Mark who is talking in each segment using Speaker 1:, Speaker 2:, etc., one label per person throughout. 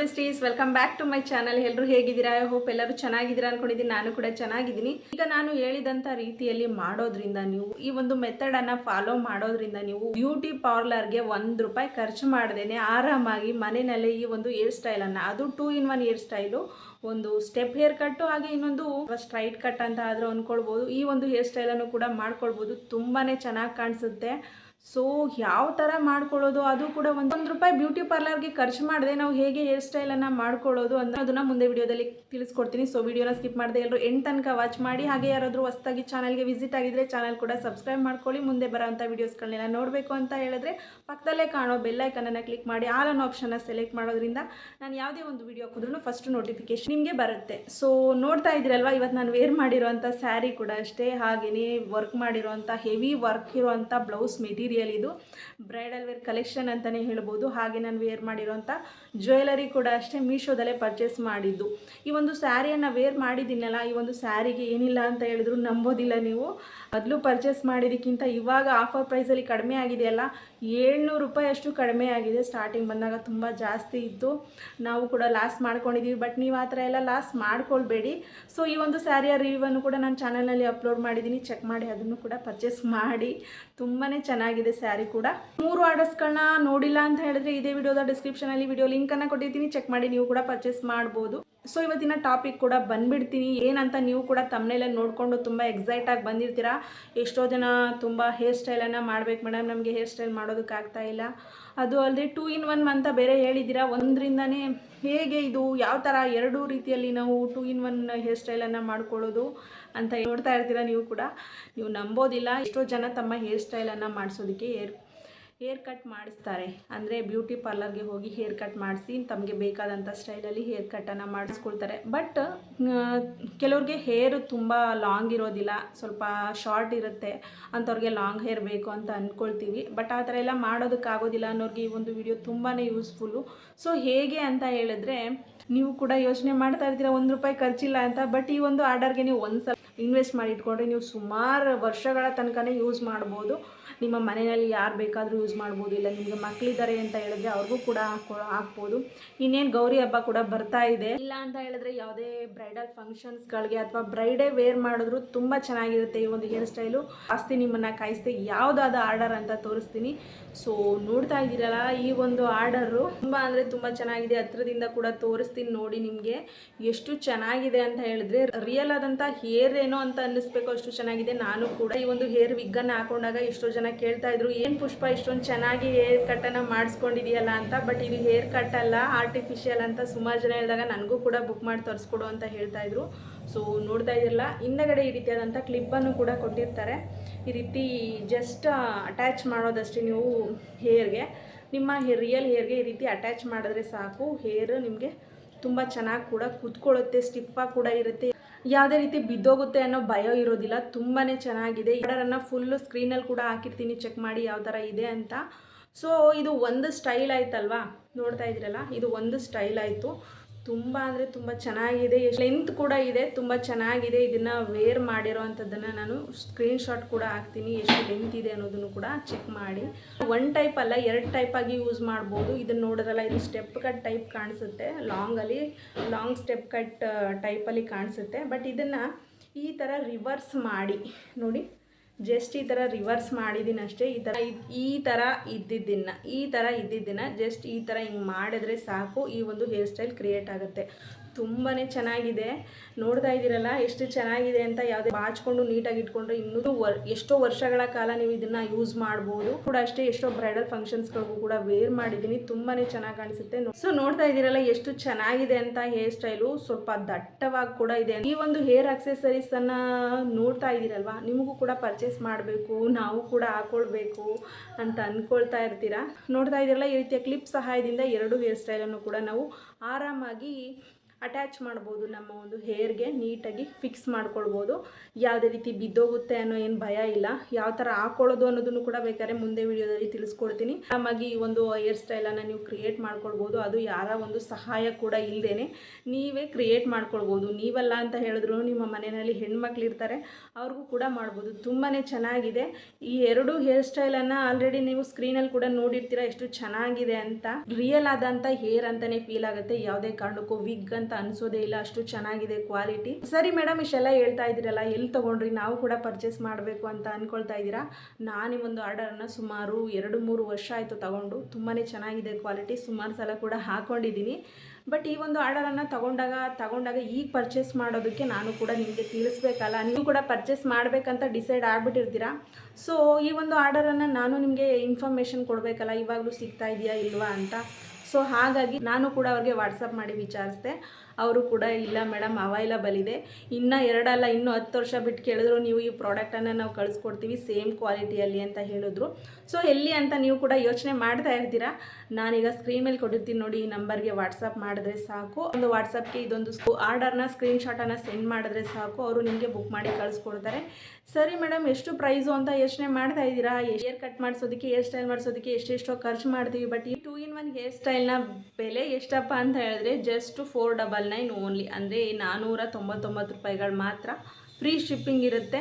Speaker 1: Besties welcome back to my channel ಎಲ್ಲರೂ ಹೇಗಿದ್ದೀರಾ? I hope ಎಲ್ಲರೂ ಚೆನ್ನಾಗಿದ್ದೀರಾ ಅನ್ಕೊಂಡಿದ್ದೀನಿ. ನಾನು ಕೂಡ ಚೆನ್ನಾಗಿದ್ದೀನಿ. ಈಗ ನಾನು ಹೇಳಿದಂಥ ರೀತಿಯಲ್ಲಿ ಮಾಡೋದ್ರಿಂದ ನೀವು ಈ ಒಂದು ಮೆಥಡನ್ನು ಫಾಲೋ ಮಾಡೋದ್ರಿಂದ ನೀವು ಬ್ಯೂಟಿ ಪಾರ್ಲರ್ಗೆ ಒಂದು ರೂಪಾಯಿ ಖರ್ಚು ಮಾಡ್ದೇನೆ ಆರಾಮಾಗಿ ಮನೆಯಲ್ಲೇ ಈ ಒಂದು ಹೇರ್ ಸ್ಟೈಲನ್ನು ಅದು two in one hair style ಒಂದು ಸ್ಟೆಪ್ ಹೇರ್ ಕಟ್ಟು ಹಾಗೆ ಇನ್ನೊಂದು ಸ್ಟ್ರೈಟ್ ಕಟ್ ಅಂತ ಆದರೂ ಅಂದ್ಕೊಳ್ಬೋದು ಈ ಒಂದು ಹೇರ್ ಸ್ಟೈಲನ್ನು ಕೂಡ ಮಾಡ್ಕೊಳ್ಬೋದು. ತುಂಬಾ ಚೆನ್ನಾಗಿ ಕಾಣಿಸುತ್ತೆ. ಸೊ ಯಾವ ಥರ ಮಾಡ್ಕೊಳ್ಳೋದು? ಅದು ಕೂಡ ಒಂದೊಂದು ರೂಪಾಯಿ ಬ್ಯೂಟಿ ಪಾರ್ಲರ್ಗೆ ಖರ್ಚು ಮಾಡದೆ ನಾವು ಹೇಗೆ ಹೇರ್ ಸ್ಟೈಲನ್ನು ಮಾಡ್ಕೊಳ್ಳೋದು ಅನ್ನೋದನ್ನ ಮುಂದೆ ವಿಡಿಯೋದಲ್ಲಿ ತಿಳಿಸ್ಕೊಡ್ತೀನಿ. ಸೊ ವಿಡಿಯೋನ ಸ್ಕಿಪ್ ಮಾಡದೆ ಎಲ್ಲರೂ ಎಂಟು ತನಕ ವಾಚ್ ಮಾಡಿ, ಹಾಗೆ ಯಾರಾದರೂ ಹೊಸ್ದಾಗಿ ಚಾನಲ್ಗೆ ವಿಸಿಟ್ ಆಗಿದ್ರೆ ಚಾನಲ್ ಕೂಡ ಸಬ್ಸ್ಕ್ರೈಬ್ ಮಾಡ್ಕೊಳ್ಳಿ. ಮುಂದೆ ಬರೋಂಥ ವೀಡಿಯೋಸ್ಗಳನ್ನೆಲ್ಲ ನೋಡಬೇಕು ಅಂತ ಹೇಳಿದ್ರೆ ಪಕ್ಕದಲ್ಲೇ ಕಾಣೋ ಬೆಲ್ಲೈಕನನ್ನು ಕ್ಲಿಕ್ ಮಾಡಿ ಆಲ್ ಅನ್ನೋ ಆಪ್ಷನ್ನ ಸೆಲೆಕ್ಟ್ ಮಾಡೋದ್ರಿಂದ ನಾನು ಯಾವುದೇ ಒಂದು ವಿಡಿಯೋ ಹಾಕಿದ್ರೂ ಫಸ್ಟ್ ನೋಟಿಫಿಕೇಶನ್ ನಿಮಗೆ ಬರುತ್ತೆ. ಸೊ ನೋಡ್ತಾ ಇದ್ದೀರಲ್ವಾ? ಇವತ್ತು ನಾನು ವೇರ್ ಮಾಡಿರೋಂಥ ಸ್ಯಾರಿ ಕೂಡ ಅಷ್ಟೇ. ಹಾಗೆಯೇ ವರ್ಕ್ ಮಾಡಿರೋಂಥ ಹೆವಿ ವರ್ಕ್ ಇರುವಂಥ ಬ್ಲೌಸ್ ಮೆಟೀರಿಯಲ್ ಇದು ಬ್ರೈಡಲ್ ವೇರ್ ಕಲೆಕ್ಷನ್ ಅಂತಲೇ ಹೇಳ್ಬೋದು. ಹಾಗೆ ನಾನು ವೇರ್ ಮಾಡಿರೋಂಥ ಜ್ಯುವೆಲರಿ ಕೂಡ ಅಷ್ಟೇ ಮೀಶೋದಲ್ಲೇ ಪರ್ಚೇಸ್ ಮಾಡಿದ್ದು. ಈ ಒಂದು ಸ್ಯಾರಿಯನ್ನು ವೇರ್ ಮಾಡಿದ್ದೀನಲ್ಲ, ಈ ಒಂದು ಸ್ಯಾರಿಗೆ ಏನಿಲ್ಲ ಅಂತ ಹೇಳಿದ್ರು ನಂಬೋದಿಲ್ಲ ನೀವು. ಮೊದಲು ಪರ್ಚೇಸ್ ಮಾಡಿದ್ದಕ್ಕಿಂತ ಇವಾಗ ಆಫರ್ ಪ್ರೈಸಲ್ಲಿ ಕಡಿಮೆ ಆಗಿದೆಯಲ್ಲ, ಏಳ್ನೂರು ರೂಪಾಯಿ ಅಷ್ಟು ಕಡಿಮೆ ಆಗಿದೆ. ಸ್ಟಾರ್ಟಿಂಗ್ ಬಂದಾಗ ತುಂಬ ಜಾಸ್ತಿ ಇತ್ತು. ನಾವು ಕೂಡ ಲಾಸ್ ಮಾಡ್ಕೊಂಡಿದ್ದೀವಿ ಬಟ್ ನೀವು ಆ ಥರ ಎಲ್ಲ ಲಾಸ್ ಮಾಡ್ಕೊಳ್ಬೇಡಿ. ಸೊ ಈ ಒಂದು ಸ್ಯಾರಿಯ ರಿವ್ಯೂವನ್ನು ಕೂಡ ನಾನು ಚಾನಲ್ನಲ್ಲಿ ಅಪ್ಲೋಡ್ ಮಾಡಿದ್ದೀನಿ. ಚೆಕ್ ಮಾಡಿ, ಅದನ್ನು ಕೂಡ ಪರ್ಚೇಸ್ ಮಾಡಿ. ತುಂಬಾ ಚೆನ್ನಾಗಿದೆ ಸ್ಯಾರಿ ಕೂಡ. ಮೂರು ಆರ್ಡರ್ಸ್ಗಳನ್ನ ನೋಡಿಲ್ಲ ಅಂತ ಹೇಳಿದ್ರೆ ಇದೇ ವಿಡಿಯೋದ ಡಿಸ್ಕ್ರಿಪ್ಷನಲ್ಲಿ ವಿಡಿಯೋ ಲಿಂಕ್ ಅನ್ನ ಕೊಟ್ಟಿರ್ತೀನಿ. ಚೆಕ್ ಮಾಡಿ ನೀವು ಕೂಡ ಪರ್ಚೇಸ್ ಮಾಡ್ಬೋದು. ಸೊ ಇವತ್ತಿನ ಟಾಪಿಕ್ ಕೂಡ ಬಂದ್ಬಿಡ್ತೀನಿ. ಏನಂತ ನೀವು ಕೂಡ ತಮ್ಮನೇಲೆ ನೋಡಿಕೊಂಡು ತುಂಬ ಎಕ್ಸೈಟ್ ಆಗಿ ಬಂದಿರ್ತೀರಾ? ಎಷ್ಟೋ ಜನ ತುಂಬ ಹೇರ್ ಸ್ಟೈಲನ್ನು ಮಾಡ್ಬೇಕು ಮೇಡಮ್ ನಮಗೆ ಹೇರ್ ಸ್ಟೈಲ್ ಮಾಡೋದಕ್ಕಾಗ್ತಾ ಇಲ್ಲ. ಅದು ಅಲ್ಲದೆ ಟೂ ಇನ್ ಒನ್ ಅಂತ ಬೇರೆ ಹೇಳಿದ್ದೀರಾ? ಒಂದರಿಂದನೇ ಹೇಗೆ ಇದು, ಯಾವ ಥರ ಎರಡೂ ರೀತಿಯಲ್ಲಿ ನಾವು ಟೂ ಇನ್ ಒನ್ ಹೇರ್ ಸ್ಟೈಲನ್ನು ಮಾಡ್ಕೊಳ್ಳೋದು ಅಂತ ನೋಡ್ತಾ ಇರ್ತೀರಾ ನೀವು ಕೂಡ? ನೀವು ನಂಬೋದಿಲ್ಲ. ಎಷ್ಟೋ ಜನ ತಮ್ಮ ಹೇರ್ ಸ್ಟೈಲನ್ನು ಮಾಡಿಸೋದಕ್ಕೆ ಏರ್ ಹೇರ್ ಕಟ್ ಮಾಡಿಸ್ತಾರೆ. ಅಂದರೆ ಬ್ಯೂಟಿ ಪಾರ್ಲರ್ಗೆ ಹೋಗಿ ಹೇರ್ ಕಟ್ ಮಾಡಿಸಿ ತಮಗೆ ಬೇಕಾದಂಥ ಸ್ಟೈಲಲ್ಲಿ ಹೇರ್ ಕಟ್ಟನ್ನು ಮಾಡಿಸ್ಕೊಳ್ತಾರೆ. ಬಟ್ ಕೆಲವ್ರಿಗೆ ಹೇರ್ ತುಂಬ ಲಾಂಗ್ ಇರೋದಿಲ್ಲ. ಸ್ವಲ್ಪ ಶಾರ್ಟ್ ಇರುತ್ತೆ. ಅಂಥವ್ರಿಗೆ ಲಾಂಗ್ ಹೇರ್ ಬೇಕು ಅಂತ ಅಂದ್ಕೊಳ್ತೀವಿ ಬಟ್, ಆ ಥರ ಎಲ್ಲ ಮಾಡೋದಕ್ಕಾಗೋದಿಲ್ಲ ಅನ್ನೋರಿಗೆ ಈ ಒಂದು ವಿಡಿಯೋ ತುಂಬಾ ಯೂಸ್ಫುಲ್ಲು ಸೊ ಹೇಗೆ ಅಂತ ಹೇಳಿದ್ರೆ, ನೀವು ಕೂಡ ಯೋಚನೆ ಮಾಡ್ತಾ ಇರ್ತೀರ, ಒಂದು ರೂಪಾಯಿ ಖರ್ಚಿಲ್ಲ ಅಂತ. ಬಟ್, ಈ ಒಂದು ಆರ್ಡರ್ಗೆ ನೀವು ಒಂದು ಸಲ ಇನ್ವೆಸ್ಟ್ ಮಾಡಿ ಇಟ್ಕೊಂಡ್ರೆ ನೀವು ಸುಮಾರು ವರ್ಷಗಳ ತನಕನೇ ಯೂಸ್ ಮಾಡ್ಬೋದು. ನಿಮ್ಮ ಮನೆಯಲ್ಲಿ ಯಾರು ಬೇಕಾದರೂ ಯೂಸ್ ಮಾಡ್ಬೋದು, ಇಲ್ಲ ನಿಮಗೆ ಮಕ್ಕಳಿದ್ದಾರೆ ಅಂತ ಹೇಳಿದ್ರೆ ಅವ್ರಿಗೂ ಕೂಡ ಹಾಕೊ, ಹಾಕ್ಬೋದು. ಇನ್ನೇನು ಗೌರಿ ಹಬ್ಬ ಕೂಡ ಬರ್ತಾ ಇದೆ. ಇಲ್ಲ ಅಂತ ಹೇಳಿದ್ರೆ ಯಾವುದೇ ಬ್ರೈಡಲ್ ಫಂಕ್ಷನ್ಸ್ಗಳಿಗೆ ಅಥವಾ ಬ್ರೈಡೇ ವೇರ್ ಮಾಡಿದ್ರು ತುಂಬ ಚೆನ್ನಾಗಿರುತ್ತೆ ಈ ಒಂದು ಹೇರ್ ಸ್ಟೈಲು. ಜಾಸ್ತಿ ನಿಮ್ಮನ್ನು ಕಾಯಿಸ್ತೆ ಯಾವುದಾದ ಆರ್ಡರ್ ಅಂತ ತೋರಿಸ್ತೀನಿ. ಸೊ, ನೋಡ್ತಾ ಇದ್ದೀರಲ್ಲ ಈ ಒಂದು ಆರ್ಡರು. ತುಂಬ ಅಂದರೆ ತುಂಬ ಚೆನ್ನಾಗಿದೆ. ಹತ್ರದಿಂದ ಕೂಡ ತೋರಿಸ್ತೀನಿ ನೋಡಿ ನಿಮಗೆ. ಎಷ್ಟು ಚೆನ್ನಾಗಿದೆ ಅಂತ ಹೇಳಿದ್ರೆ, ರಿಯಲ್ ಆದಂಥ ಹೇರ್ ಏನೋ ಅಂತ ಅನ್ನಿಸ್ಬೇಕು, ಅಷ್ಟು ಚೆನ್ನಾಗಿದೆ, ನಾನು ಕೂಡ ಈ ಒಂದು ಹೇರ್ ವಿಗ್ಗನ್ನು ಹಾಕೊಂಡಾಗ ಎಷ್ಟೋ ಜನ ಕೇಳ್ತಾ ಇದ್ರು, ಏನು ಪುಷ್ಪ, ಇಷ್ಟೊಂದು ಚೆನ್ನಾಗಿ ಹೇರ್ ಕಟ್ಟನ್ನು ಮಾಡಿಸ್ಕೊಂಡಿದೆಯಲ್ಲ ಅಂತ ಬಟ್ ಇದು ಹೇರ್ ಕಟ್ ಅಲ್ಲ ಆರ್ಟಿಫಿಷಿಯಲ್ ಅಂತ ಸುಮಾರು ಜನ ಹೇಳಿದಾಗ ನನಗೂ ಕೂಡ ಬುಕ್ ಮಾಡಿ ತರಿಸ್ಕೊಡು ಅಂತ ಹೇಳ್ತಾ ಇದ್ರು. ಸೊ ನೋಡ್ತಾ ಇದ್ದಿರಲ್ಲ ಹಿಂದಗಡೆ ಈ ರೀತಿಯಾದಂಥ ಕ್ಲಿಪ್ಪನ್ನು ಕೂಡ ಕೊಟ್ಟಿರ್ತಾರೆ. ಈ ರೀತಿ ಜಸ್ಟ್ ಅಟ್ಯಾಚ್ ಮಾಡೋದಷ್ಟೇ ನೀವು ಹೇರ್ಗೆ ನಿಮ್ಮ ರಿಯಲ್ ಹೇರ್ಗೆ ಈ ರೀತಿ ಅಟ್ಯಾಚ್ ಮಾಡಿದ್ರೆ ಸಾಕು. ಹೇರ್ ನಿಮಗೆ ತುಂಬ ಚೆನ್ನಾಗಿ ಕೂಡ ಕುತ್ಕೊಳ್ಳುತ್ತೆ ಸ್ಟಿಫಾಗಿ ಕೂಡ ಇರುತ್ತೆ. ಯಾವುದೇ ರೀತಿ ಬಿದ್ದೋಗುತ್ತೆ ಅನ್ನೋ ಭಯ ಇರೋದಿಲ್ಲ. ತುಂಬಾ ಚೆನ್ನಾಗಿದೆ. ಆರ್ಡರನ್ನು ಫುಲ್ಲು ಸ್ಕ್ರೀನಲ್ಲಿ ಕೂಡ ಹಾಕಿರ್ತೀನಿ. ಚೆಕ್ ಮಾಡಿ ಯಾವ ಥರ ಇದೆ ಅಂತ. ಸೊ ಇದು ಒಂದು ಸ್ಟೈಲ್ ಆಯ್ತಲ್ವಾ? ನೋಡ್ತಾ ಇದ್ರಲ್ಲ ಇದು ಒಂದು ಸ್ಟೈಲ್ ಆಯಿತು. ತುಂಬ ಅಂದರೆ ತುಂಬ ಚೆನ್ನಾಗಿದೆ. ಲೆಂತ್ ಕೂಡ ಇದೆ, ತುಂಬ ಚೆನ್ನಾಗಿದೆ. ಇದನ್ನು ವೇರ್ ಮಾಡಿರೋ ಅಂಥದ್ದನ್ನು ನಾನು ಸ್ಕ್ರೀನ್ಶಾಟ್ ಕೂಡ ಹಾಕ್ತೀನಿ. ಎಷ್ಟು ಲೆಂತ್ ಇದೆ ಅನ್ನೋದನ್ನು ಕೂಡ ಚೆಕ್ ಮಾಡಿ. ಒನ್ ಟೈಪ್ ಅಲ್ಲ, ಎರಡು ಟೈಪಾಗಿ ಯೂಸ್ ಮಾಡ್ಬೋದು. ಇದನ್ನು ನೋಡಿದ್ರಲ್ಲ, ಇದು ಸ್ಟೆಪ್ ಕಟ್ ಟೈಪ್ ಕಾಣಿಸುತ್ತೆ. ಲಾಂಗಲ್ಲಿ ಲಾಂಗ್ ಸ್ಟೆಪ್ ಕಟ್ ಟೈಪಲ್ಲಿ ಕಾಣಿಸುತ್ತೆ. ಬಟ್ ಇದನ್ನು ಈ ಥರ ರಿವರ್ಸ್ ಮಾಡಿ. ನೋಡಿ. ಜಸ್ಟ್ ಈ ಥರ ರಿವರ್ಸ್ ಮಾಡಿದ್ದೀನಿ ಅಷ್ಟೇ, ಈ ಥರ ಈ ಥರ ಇದ್ದಿದ್ದಿನ ಈ ಥರ ಇದ್ದಿದ್ದಿನ ಜಸ್ಟ್ ಈ ಥರ ಹಿಂಗೆ ಮಾಡಿದ್ರೆ ಸಾಕು, ಈ ಒಂದು ಹೇರ್ ಸ್ಟೈಲ್ ಕ್ರಿಯೇಟ್ ಆಗುತ್ತೆ. ತುಂಬಾ ಚೆನ್ನಾಗಿದೆ. ನೋಡ್ತಾ ಇದ್ದೀರಲ್ಲ, ಎಷ್ಟು ಚೆನ್ನಾಗಿದೆ ಅಂತ ಯಾವುದೇ ಬಾಚ್ಕೊಂಡು ನೀಟಾಗಿ ಇಟ್ಕೊಂಡ್ರೆ ಇನ್ನೂ ವರ್, ಎಷ್ಟೋ ವರ್ಷಗಳ ಕಾಲ ನೀವು ಇದನ್ನು ಯೂಸ್ ಮಾಡ್ಬೋದು. ಕೂಡ ಅಷ್ಟೇ ಎಷ್ಟೋ ಬ್ರೈಡಲ್ ಫಂಕ್ಷನ್ಸ್ಗಳಿಗೂ ಕೂಡ ವೇರ್ ಮಾಡಿದ್ದೀನಿ. ತುಂಬಾ ಚೆನ್ನಾಗಿ ಕಾಣಿಸುತ್ತೆ. ಸೊ ನೋಡ್ತಾ ಇದ್ದೀರಲ್ಲ, ಎಷ್ಟು ಚೆನ್ನಾಗಿದೆ ಅಂತ ಹೇರ್ ಸ್ಟೈಲು ಸ್ವಲ್ಪ ದಟ್ಟವಾಗಿ ಕೂಡ ಇದೆ. ಈ ಒಂದು ಹೇರ್ ಅಕ್ಸೆಸರೀಸನ್ನು ನೋಡ್ತಾ ಇದ್ದೀರಲ್ವಾ? ನಿಮಗೂ ಕೂಡ ಪರ್ಚೇಸ್ ಮಾಡಬೇಕು, ನಾವು ಕೂಡ ಹಾಕೊಳ್ಬೇಕು ಅಂತ ಅಂದ್ಕೊಳ್ತಾ ಇರ್ತೀರಾ? ನೋಡ್ತಾ ಇದ್ದೀರಲ್ಲ, ಈ ರೀತಿಯ ಕ್ಲಿಪ್ ಸಹಾಯದಿಂದ ಎರಡು ಹೇರ್ ಸ್ಟೈಲನ್ನು ಕೂಡ ನಾವು ಆರಾಮಾಗಿ ಅಟ್ಯಾಚ್ ಮಾಡ್ಬೋದು ನಮ್ಮ ಒಂದು ಹೇರ್ಗೆ ನೀಟಾಗಿ ಫಿಕ್ಸ್ ಮಾಡ್ಕೊಳ್ಬೋದು. ಯಾವುದೇ ರೀತಿ ಬಿದ್ದೋಗುತ್ತೆ ಅನ್ನೋ ಏನು ಭಯ ಇಲ್ಲ. ಯಾವ ಥರ ಹಾಕೊಳ್ಳೋದು ಅನ್ನೋದನ್ನು ಕೂಡ ಬೇಕಾದ್ರೆ ಮುಂದೆ ವಿಡಿಯೋದಲ್ಲಿ ತಿಳಿಸ್ಕೊಡ್ತೀನಿ. ಆರಾಮಾಗಿ ಈ ಒಂದು ಹೇರ್ ಸ್ಟೈಲನ್ನು ನೀವು ಕ್ರಿಯೇಟ್ ಮಾಡ್ಕೊಳ್ಬೋದು. ಅದು ಯಾರ ಒಂದು ಸಹಾಯ ಕೂಡ ಇಲ್ಲದೇನೆ ನೀವೇ ಕ್ರಿಯೇಟ್ ಮಾಡ್ಕೊಳ್ಬೋದು. ನೀವಲ್ಲ ಅಂತ ಹೇಳಿದ್ರು ನಿಮ್ಮ ಮನೆಯಲ್ಲಿ ಹೆಣ್ಮಕ್ಳಿರ್ತಾರೆ, ಅವ್ರಿಗೂ ಕೂಡ ಮಾಡ್ಬೋದು. ತುಂಬಾ ಚೆನ್ನಾಗಿದೆ. ಈ ಎರಡು ಹೇರ್ ಸ್ಟೈಲನ್ನು ಆಲ್ರೆಡಿ ನೀವು ಸ್ಕ್ರೀನಲ್ಲಿ ಕೂಡ ನೋಡಿರ್ತೀರ ಎಷ್ಟು ಚೆನ್ನಾಗಿದೆ ಅಂತ. ರಿಯಲ್ ಆದಂಥ ಹೇರ್ ಅಂತಲೇ ಫೀಲ್ ಆಗುತ್ತೆ. ಯಾವುದೇ ಕಾರಣಕ್ಕೂ ವಿಗ್ ಅಂತ ಅನ್ಸೋದೇ ಇಲ್ಲ, ಅಷ್ಟು ಚೆನ್ನಾಗಿದೆ ಕ್ವಾಲಿಟಿ ಸರಿ ಮೇಡಮ್ ಇಷ್ಟೆಲ್ಲ ಹೇಳ್ತಾ ಇದ್ದೀರಲ್ಲ, ಎಲ್ಲಿ ತಗೊಂಡ್ರಿ, ನಾವು ಕೂಡ ಪರ್ಚೇಸ್ ಮಾಡಬೇಕು ಅಂತ ಅಂದ್ಕೊಳ್ತಾ ಇದ್ದೀರಾ? ನಾನು ಈ ಒಂದು ಆರ್ಡರನ್ನು ಸುಮಾರು ಎರಡು ಮೂರು ವರ್ಷ ಆಯಿತು ತಗೊಂಡು ತುಂಬಾ ಚೆನ್ನಾಗಿದೆ ಕ್ವಾಲಿಟಿ ಸುಮಾರು ಸಲ ಕೂಡ ಹಾಕೊಂಡಿದ್ದೀನಿ. ಬಟ್ ಈ ಒಂದು ಆರ್ಡರನ್ನು ತಗೊಂಡಾಗ ತಗೊಂಡಾಗ ಈಗ ಪರ್ಚೇಸ್ ಮಾಡೋದಕ್ಕೆ ನಾನು ಕೂಡ ನಿಮಗೆ ತಿಳಿಸ್ಬೇಕಲ್ಲ, ನೀವು ಕೂಡ ಪರ್ಚೇಸ್ ಮಾಡಬೇಕಂತ ಡಿಸೈಡ್ ಆಗಿಬಿಟ್ಟಿರ್ತೀರಾ? ಸೊ ಈ ಒಂದು ಆರ್ಡರನ್ನು ನಾನು ನಿಮಗೆ ಇನ್ಫಾರ್ಮೇಷನ್ ಕೊಡಬೇಕಲ್ಲ, ಇವಾಗಲೂ ಸಿಗ್ತಾ ಇದೆಯಾ, ಇಲ್ವಾ ಅಂತ. ಸೊ ಹಾಗಾಗಿ ನಾನು ಕೂಡ ಅವ್ರಿಗೆ ವಾಟ್ಸಪ್ ಮಾಡಿ ವಿಚಾರಿಸಿದೆ. ಅವರು ಕೂಡ, ಇಲ್ಲ ಮೇಡಮ್ ಅವೈಲಬಲ್ ಇದೆ. ಇನ್ನೂ ಎರಡಲ್ಲ, ಇನ್ನೂ ಹತ್ತು ವರ್ಷ ಬಿಟ್ಟು ಕೇಳಿದ್ರು, ನೀವು ಈ ಪ್ರಾಡಕ್ಟನ್ನು ನಾವು ಕಳಿಸ್ಕೊಡ್ತೀವಿ ಸೇಮ್ ಕ್ವಾಲಿಟಿಯಲ್ಲಿ ಅಂತ ಹೇಳಿದ್ರು. ಸೊ ಎಲ್ಲಿ ಅಂತ ನೀವು ಕೂಡ ಯೋಚನೆ ಮಾಡ್ತಾ ಇರ್ತೀರಾ? ನಾನೀಗ ಸ್ಕ್ರೀನ್ ಮೇಲೆ ಕೊಟ್ಟಿರ್ತೀನಿ ನೋಡಿ, ಈ ನಂಬರ್ಗೆ ವಾಟ್ಸಪ್ ಮಾಡಿದ್ರೆ ಸಾಕು. ಒಂದು ವಾಟ್ಸಪ್ಗೆ ಇದೊಂದು ಆರ್ಡರ್ನ ಸ್ಕ್ರೀನ್ಶಾಟನ್ನು ಸೆಂಡ್ ಮಾಡಿದ್ರೆ ಸಾಕು. ಅವರು ನಿಮಗೆ ಬುಕ್ ಮಾಡಿ ಕಳಿಸ್ಕೊಡ್ತಾರೆ. ಸರಿ ಮೇಡಮ್, ಎಷ್ಟು ಪ್ರೈಸು ಅಂತ ಯೋಚನೆ ಮಾಡ್ತಾ ಇದ್ದೀರಾ? ಹೇರ್ ಕಟ್ ಮಾಡಿಸೋದಕ್ಕೆ ಹೇರ್ ಸ್ಟೈಲ್ ಮಾಡಿಸೋದಕ್ಕೆ ಎಷ್ಟೆಷ್ಟೋ ಖರ್ಚು ಮಾಡ್ತೀವಿ ಬಟ್ ಈ ಟೂ ಇನ್ ಒನ್ ಹೇರ್ ಸ್ಟೈಲ್ನ ಬೆಲೆ ಎಷ್ಟಪ್ಪ ಅಂತ ಹೇಳಿದ್ರೆ just four double nine only ಅಂದರೆ ನಾನ್ನೂರ ತೊಂಬತ್ತೊಂಬತ್ತು ರೂಪಾಯಿಗಳು ಮಾತ್ರ ಫ್ರೀ ಶಿಪ್ಪಿಂಗ್ ಇರುತ್ತೆ.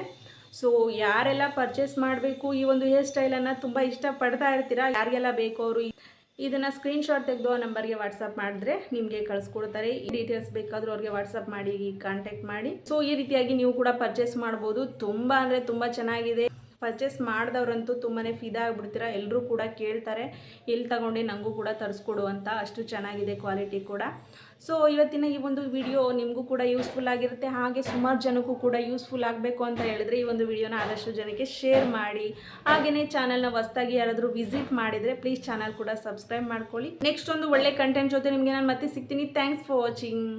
Speaker 1: ಸೊ ಯಾರೆಲ್ಲ ಪರ್ಚೇಸ್ ಮಾಡಬೇಕು ಈ ಒಂದು ಹೇರ್ ಸ್ಟೈಲನ್ನು ತುಂಬ ಇಷ್ಟಪಡ್ತಾ ಇರ್ತೀರಾ, ಯಾರಿಗೆಲ್ಲ ಬೇಕು ಅವರು ಇದನ್ನು ಸ್ಕ್ರೀನ್ಶಾಟ್ ತೆಗೆದು ಆ ನಂಬರ್ಗೆ ವಾಟ್ಸಪ್ ಮಾಡಿದ್ರೆ ನಿಮಗೆ ಕಳಿಸ್ಕೊಡ್ತಾರೆ. ಈ ಡೀಟೇಲ್ಸ್ ಬೇಕಾದರೂ ಅವ್ರಿಗೆ ವಾಟ್ಸಪ್ ಮಾಡಿ ಕಾಂಟ್ಯಾಕ್ಟ್ ಮಾಡಿ. ಸೊ ಈ ರೀತಿಯಾಗಿ ನೀವು ಕೂಡ ಪರ್ಚೇಸ್ ಮಾಡ್ಬೋದು. ತುಂಬ ಅಂದರೆ ತುಂಬ ಚೆನ್ನಾಗಿದೆ. ಪರ್ಚೇಸ್ ಮಾಡಿದವ್ರಂತೂ ತುಂಬಾ ಫಿದಾ ಆಗಿಬಿಡ್ತೀರಾ? ಎಲ್ಲರೂ ಕೂಡ ಕೇಳ್ತಾರೆ ಎಲ್ಲಿ ತಗೊಂಡೆ ನನಗೂ ಕೂಡ ತರಿಸ್ಕೊಡು ಅಂತ. ಅಷ್ಟು ಚೆನ್ನಾಗಿದೆ ಕ್ವಾಲಿಟಿ ಕೂಡ. ಸೊ ಇವತ್ತಿನ ಈ ಒಂದು ವಿಡಿಯೋ ನಿಮಗೂ ಕೂಡ ಯೂಸ್ಫುಲ್ ಆಗಿರುತ್ತೆ. ಹಾಗೆ ಸುಮಾರು ಜನಕ್ಕೂ ಕೂಡ ಯೂಸ್ಫುಲ್ ಆಗಬೇಕು ಅಂತ ಹೇಳಿದ್ರೆ ಈ ಒಂದು ವಿಡಿಯೋನ ಆದಷ್ಟು ಜನಕ್ಕೆ ಶೇರ್ ಮಾಡಿ. ಹಾಗೆಯೇ ಚಾನಲ್ನ ಹೊಸ್ದಾಗಿ ಯಾರಾದರೂ ವಿಸಿಟ್ ಮಾಡಿದರೆ ಪ್ಲೀಸ್ ಚಾನಲ್ ಕೂಡ ಸಬ್ಸ್ಕ್ರೈಬ್ ಮಾಡ್ಕೊಳ್ಳಿ. ನೆಕ್ಸ್ಟ್ ಒಂದು ಒಳ್ಳೆ ಕಂಟೆಂಟ್ ಜೊತೆ ನಿಮಗೆ ನಾನು ಮತ್ತೆ ಸಿಗ್ತೀನಿ. Thanks for watching